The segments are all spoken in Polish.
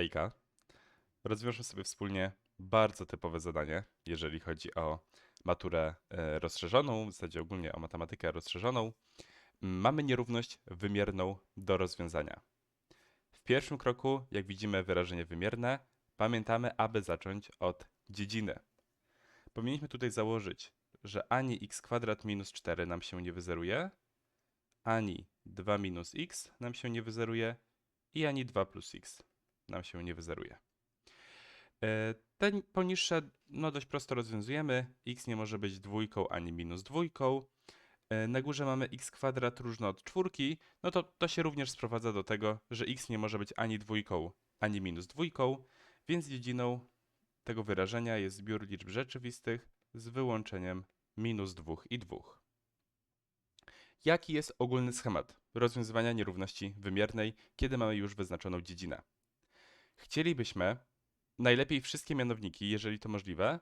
Hejka. Rozwiążmy sobie wspólnie bardzo typowe zadanie, jeżeli chodzi o maturę e, rozszerzoną, w zasadzie ogólnie o matematykę rozszerzoną. Mamy nierówność wymierną do rozwiązania. W pierwszym kroku, jak widzimy wyrażenie wymierne, pamiętamy, aby zacząć od dziedziny. Powinniśmy tutaj założyć, że ani x kwadrat minus 4 nam się nie wyzeruje, ani 2 minus x nam się nie wyzeruje i ani 2 plus x nam się nie wyzeruje. E, Te poniższe no dość prosto rozwiązujemy. x nie może być dwójką ani minus dwójką. E, Na górze mamy x kwadrat różne od czwórki, no to to się również sprowadza do tego, że x nie może być ani dwójką, ani minus dwójką, więc dziedziną tego wyrażenia jest zbiór liczb rzeczywistych z wyłączeniem minus dwóch i dwóch. Jaki jest ogólny schemat rozwiązywania nierówności wymiernej, kiedy mamy już wyznaczoną dziedzinę? Chcielibyśmy najlepiej wszystkie mianowniki, jeżeli to możliwe,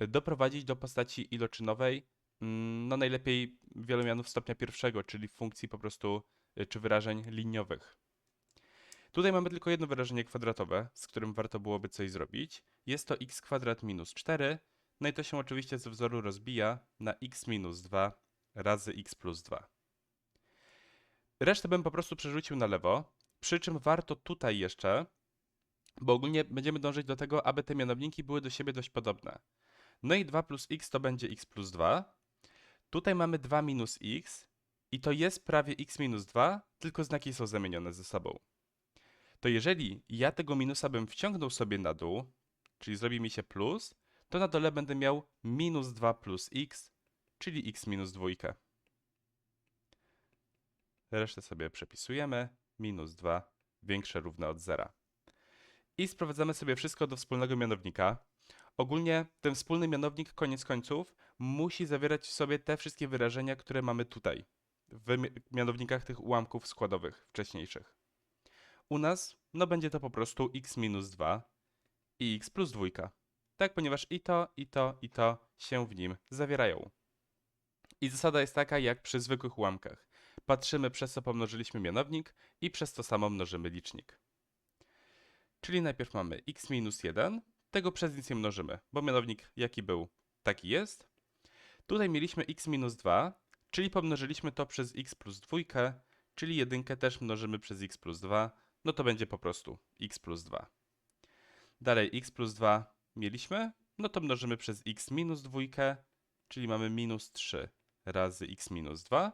doprowadzić do postaci iloczynowej, mm, no najlepiej wielomianów stopnia pierwszego, czyli funkcji po prostu y, czy wyrażeń liniowych. Tutaj mamy tylko jedno wyrażenie kwadratowe, z którym warto byłoby coś zrobić. Jest to x kwadrat minus 4, no i to się oczywiście ze wzoru rozbija na x minus 2 razy x plus 2. Resztę bym po prostu przerzucił na lewo, przy czym warto tutaj jeszcze bo ogólnie będziemy dążyć do tego, aby te mianowniki były do siebie dość podobne. No i 2 plus x to będzie x plus 2. Tutaj mamy 2 minus x i to jest prawie x minus 2, tylko znaki są zamienione ze sobą. To jeżeli ja tego minusa bym wciągnął sobie na dół, czyli zrobi mi się plus, to na dole będę miał minus 2 plus x, czyli x minus 2. Resztę sobie przepisujemy. Minus 2 większe równe od zera i sprowadzamy sobie wszystko do wspólnego mianownika. Ogólnie ten wspólny mianownik, koniec końców, musi zawierać w sobie te wszystkie wyrażenia, które mamy tutaj, w mi- mianownikach tych ułamków składowych wcześniejszych. U nas, no będzie to po prostu x minus 2 i x plus 2. Tak, ponieważ i to, i to, i to się w nim zawierają. I zasada jest taka, jak przy zwykłych ułamkach. Patrzymy, przez co pomnożyliśmy mianownik i przez to samo mnożymy licznik. Czyli najpierw mamy x minus 1, tego przez nic nie mnożymy, bo mianownik jaki był, taki jest. Tutaj mieliśmy x minus 2, czyli pomnożyliśmy to przez x plus 2, czyli jedynkę też mnożymy przez x plus 2, no to będzie po prostu x plus 2. Dalej x plus 2 mieliśmy, no to mnożymy przez x minus 2, czyli mamy minus 3 razy x minus 2.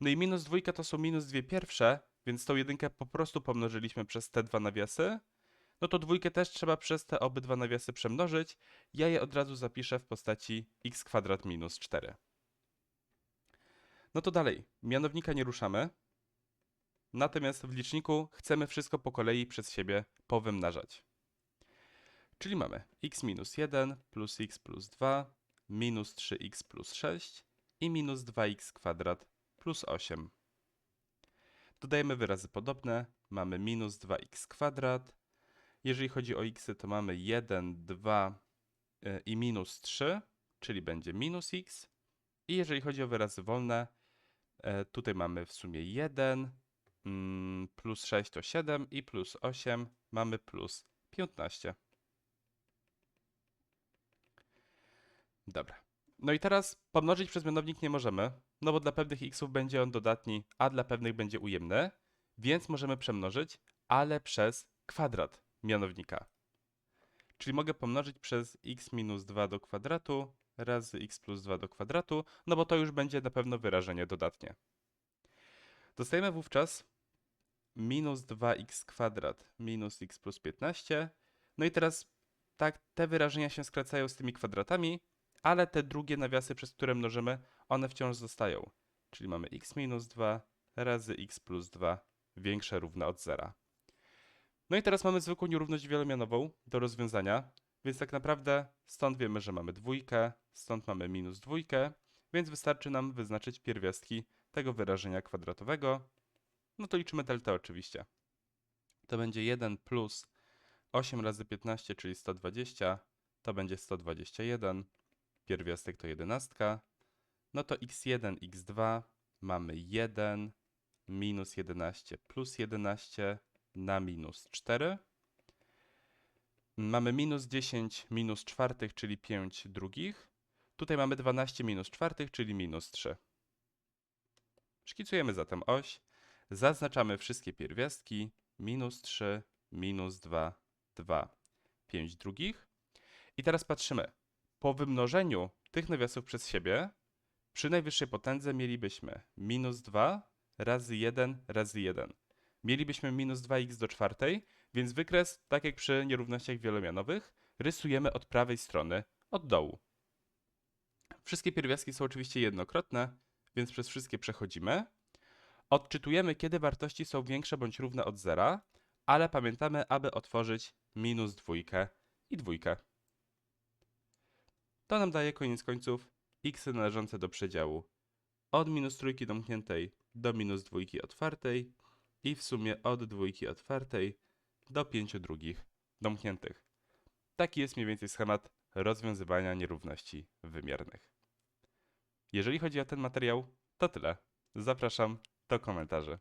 No i minus 2 to są minus 2 pierwsze, więc tą jedynkę po prostu pomnożyliśmy przez te dwa nawiasy, no to dwójkę też trzeba przez te obydwa nawiasy przemnożyć. Ja je od razu zapiszę w postaci x kwadrat minus 4. No to dalej, mianownika nie ruszamy. Natomiast w liczniku chcemy wszystko po kolei przez siebie powymnażać. Czyli mamy x minus 1 plus x plus 2 minus 3x plus 6 i minus 2x kwadrat plus 8. Dodajemy wyrazy podobne. Mamy minus 2x kwadrat jeżeli chodzi o x, to mamy 1, 2 y, i minus 3, czyli będzie minus x. I jeżeli chodzi o wyrazy wolne, e, tutaj mamy w sumie 1, mm, plus 6 to 7 i plus 8 mamy plus 15. Dobra. No i teraz pomnożyć przez mianownik nie możemy, no bo dla pewnych xów będzie on dodatni, a dla pewnych będzie ujemny, więc możemy przemnożyć, ale przez kwadrat mianownika. Czyli mogę pomnożyć przez x minus 2 do kwadratu razy x plus 2 do kwadratu, no bo to już będzie na pewno wyrażenie dodatnie. Dostajemy wówczas minus 2x kwadrat minus x plus 15. No i teraz tak, te wyrażenia się skracają z tymi kwadratami, ale te drugie nawiasy, przez które mnożymy, one wciąż zostają. Czyli mamy x minus 2 razy x plus 2 większe równe od zera. No i teraz mamy zwykłą nierówność wielomianową do rozwiązania, więc tak naprawdę stąd wiemy, że mamy dwójkę, stąd mamy minus dwójkę, więc wystarczy nam wyznaczyć pierwiastki tego wyrażenia kwadratowego. No to liczymy delta oczywiście. To będzie 1 plus 8 razy 15, czyli 120, to będzie 121, pierwiastek to 11, no to x1, x2 mamy 1 minus 11 plus 11 na minus 4. Mamy minus 10 minus czwartych, czyli 5 drugich. Tutaj mamy 12 minus czwartych, czyli minus 3. Szkicujemy zatem oś. Zaznaczamy wszystkie pierwiastki. Minus 3, minus 2, 2, 5 drugich. I teraz patrzymy. Po wymnożeniu tych nawiasów przez siebie, przy najwyższej potędze mielibyśmy minus 2 razy 1 razy 1. Mielibyśmy minus 2x do czwartej, więc wykres, tak jak przy nierównościach wielomianowych, rysujemy od prawej strony, od dołu. Wszystkie pierwiastki są oczywiście jednokrotne, więc przez wszystkie przechodzimy. Odczytujemy, kiedy wartości są większe bądź równe od zera, ale pamiętamy, aby otworzyć minus dwójkę i dwójkę. To nam daje koniec końców x należące do przedziału od minus trójki domkniętej do minus dwójki otwartej i w sumie od dwójki otwartej do 5 drugich domkniętych. Taki jest mniej więcej schemat rozwiązywania nierówności wymiernych. Jeżeli chodzi o ten materiał, to tyle. Zapraszam do komentarzy.